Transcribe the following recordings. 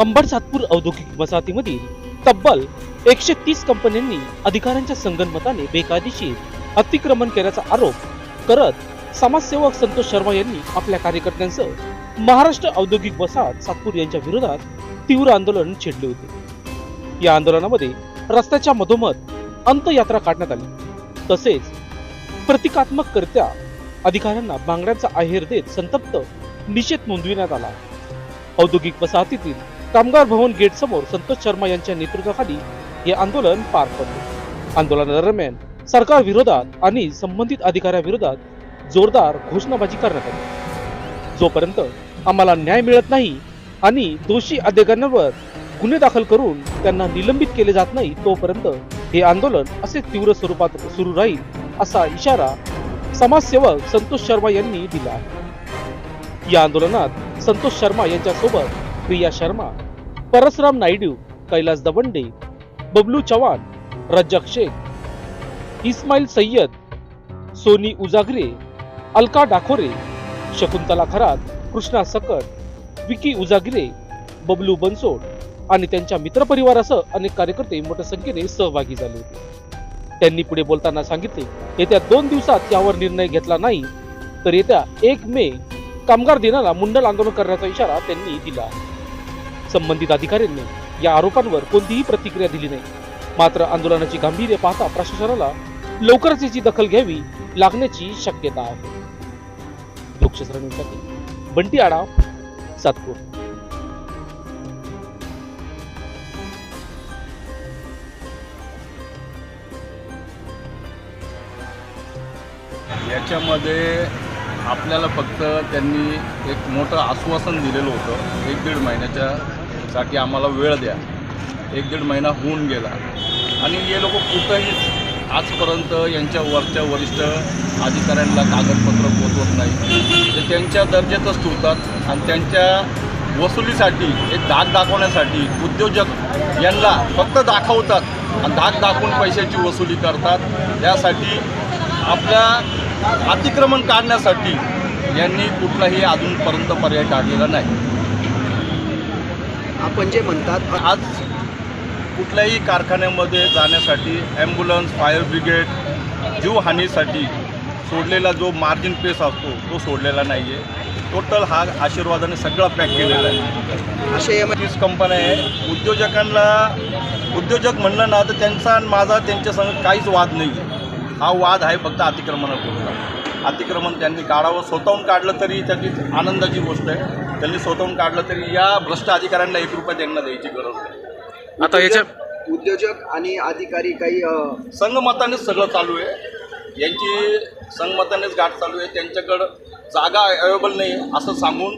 अंबड सातपूर औद्योगिक वसाहतीमधील तब्बल एकशे तीस कंपन्यांनी अधिकाऱ्यांच्या संगनमताने बेकायदेशीर अतिक्रमण केल्याचा आरोप करत समाजसेवक संतोष शर्मा यांनी आपल्या कार्यकर्त्यांसह महाराष्ट्र औद्योगिक वसाहत सातपूर यांच्या विरोधात तीव्र आंदोलन छेडले होते. या आंदोलनामध्ये रस्त्याच्या मधोमध अंतयात्रा काढण्यात आली. तसेच प्रतिकात्मक करत्या अधिकाऱ्यांना बांगड्यांचा आहेर देत संतप्त निषेध नोंदविण्यात आला. औद्योगिक वसाहतीतील कामगार भवन गेट समोर संतोष शर्मा यांच्या नेतृत्वाखाली हे आंदोलन पार पडले. आंदोलनादरम्यान सरकार विरोधात आणि संबंधित अधिकाऱ्याविरोधात जोरदार घोषणाबाजी करण्यात आली. जोपर्यंत आम्हाला न्याय मिळत नाही आणि दोषी अधिकाऱ्यांवर गुन्हे दाखल करून त्यांना निलंबित केले जात नाही तोपर्यंत हे आंदोलन असे तीव्र स्वरूपात सुरू राहील असा इशारा समाजसेवक संतोष शर्मा यांनी दिला आहे. या आंदोलनात संतोष शर्मा यांच्यासोबत प्रिया शर्मा परसराम नायडू कैलास दवंडे बबलू चव्हाण रज्जक शेख इस्माईल सय्यद सोनी उजागरे अलका डाखोरे शकुंतला खरात कृष्णा सकट विकी उजागिरे बबलू बनसोड आणि त्यांच्या मित्रपरिवारासह अनेक कार्यकर्ते मोठ्या संख्येने सहभागी झाले होते. त्यांनी पुढे बोलताना सांगितले येत्या दोन दिवसात यावर निर्णय घेतला नाही तर येत्या एक मे कामगार दिनाला मुंडल आंदोलन करण्याचा इशारा त्यांनी दिला आहे. संबंधित अधिकाऱ्यांनी या आरोपांवर कोणतीही प्रतिक्रिया दिली नाही. मात्र आंदोलनाची गांभीर्य पाहता प्रशासनाला लवकरच याची दखल घ्यावी लागण्याची शक्यता आहे. बंटी आडा सातपूर. याच्यामध्ये आपल्याला फक्त त्यांनी एक मोठं आश्वासन दिलेलं होतं एक दीड महिन्याच्या साठी आम्हाला वेळ द्या. एक दीड महिना होऊन गेला. आणि हे लोक कुठंही आजपर्यंत यांच्या वरच्या वरिष्ठ अधिकाऱ्यांना कागदपत्र पोचवत नाही ते त्यांच्या दर्जातच ठेवतात आणि त्यांच्या वसुलीसाठी एक दाग दाखवण्यासाठी उद्योजक यांना फक्त दाखवतात आणि दाग दाखवून पैशाची वसुली करतात. त्यासाठी आपल्या अतिक्रमण काढण्यासाठी यांनी कुठलाही अजूनपर्यंत पर्याय काढलेला नाही. आपण जे म्हणतात आज कुठल्याही कारखान्यामध्ये जाण्यासाठी ॲम्ब्युलन्स फायर ब्रिगेड जीवहानीसाठी सोडलेला जो मार्जिन पेस असतो तो सोडलेला नाही आहे टोटल हा आशीर्वादाने सगळा पॅक केलेला आहे. असे तीस कंपन्या आहे. उद्योजकांना उद्योजक म्हणलं ना तर त्यांचा आणि माझा त्यांच्यासंग काहीच वाद नाही आहे हा वाद आहे फक्त अतिक्रमणापुरता. अतिक्रमण त्यांनी काढावं स्वतःहून काढलं तरी त्याची आनंदाची गोष्ट आहे. त्यांनी स्वतःहून काढलं तरी या भ्रष्ट अधिकाऱ्यांना एक रुपया त्यांना द्यायची गरज नाही. आता याच्या उद्योजक आणि अधिकारी काही संगमतानेच सगळं चालू आहे. यांची संगमतानेच गाठ चालू आहे. त्यांच्याकडं जागा अवेलेबल नाही आहे असं सांगून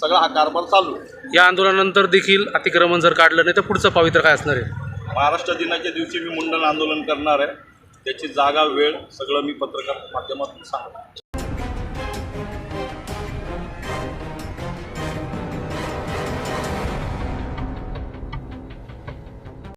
सगळा हा कारभार चालू आहे. या आंदोलनानंतर देखील अतिक्रमण जर काढलं नाही तर पुढचं पावित्र्य काय असणार आहे? महाराष्ट्र दिनाच्या दिवशी मी मुंडन आंदोलन करणार आहे. त्याची जागा वेळ सगळं मी पत्रकार माध्यमातून सांगतो.